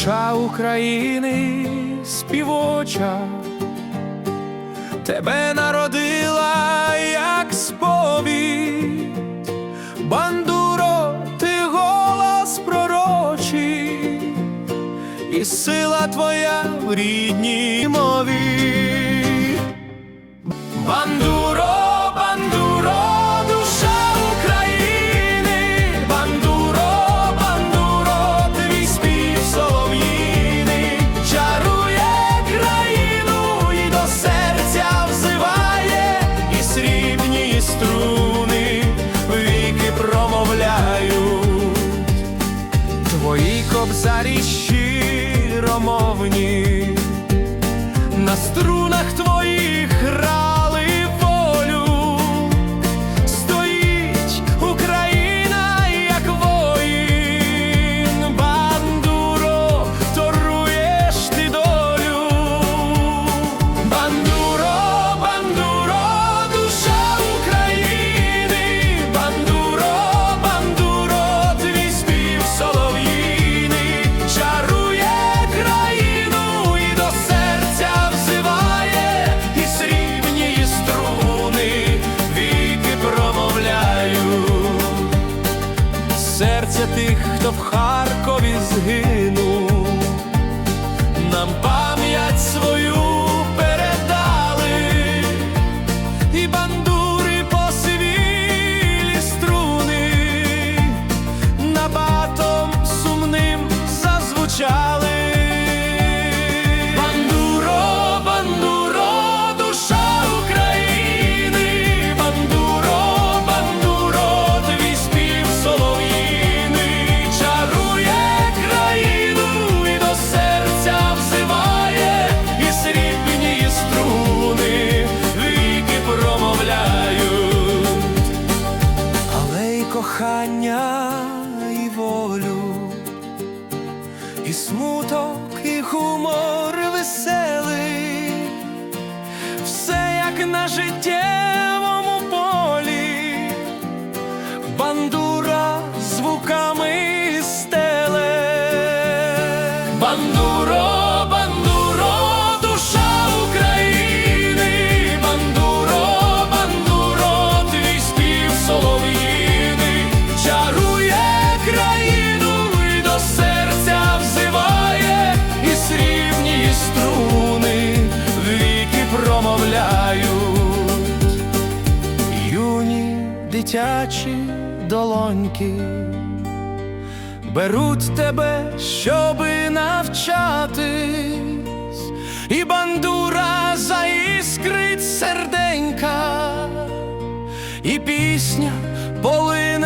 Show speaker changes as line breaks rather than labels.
душа України співоча, тебе народила як сповідь, бандуро, ти голос пророчий, і сила твоя в рідній мові. Бандуро, Кобзарі щиромовні, на струнах твоїх серця тих, хто в Харкові згинув, нам і смуток, і гумор веселий, все як на життєвому полі, бандура звуками стеле. Бандуро, дитячі долоньки. Беруть тебе, щоби навчатись, і бандура заіскрить серденька, і пісня поли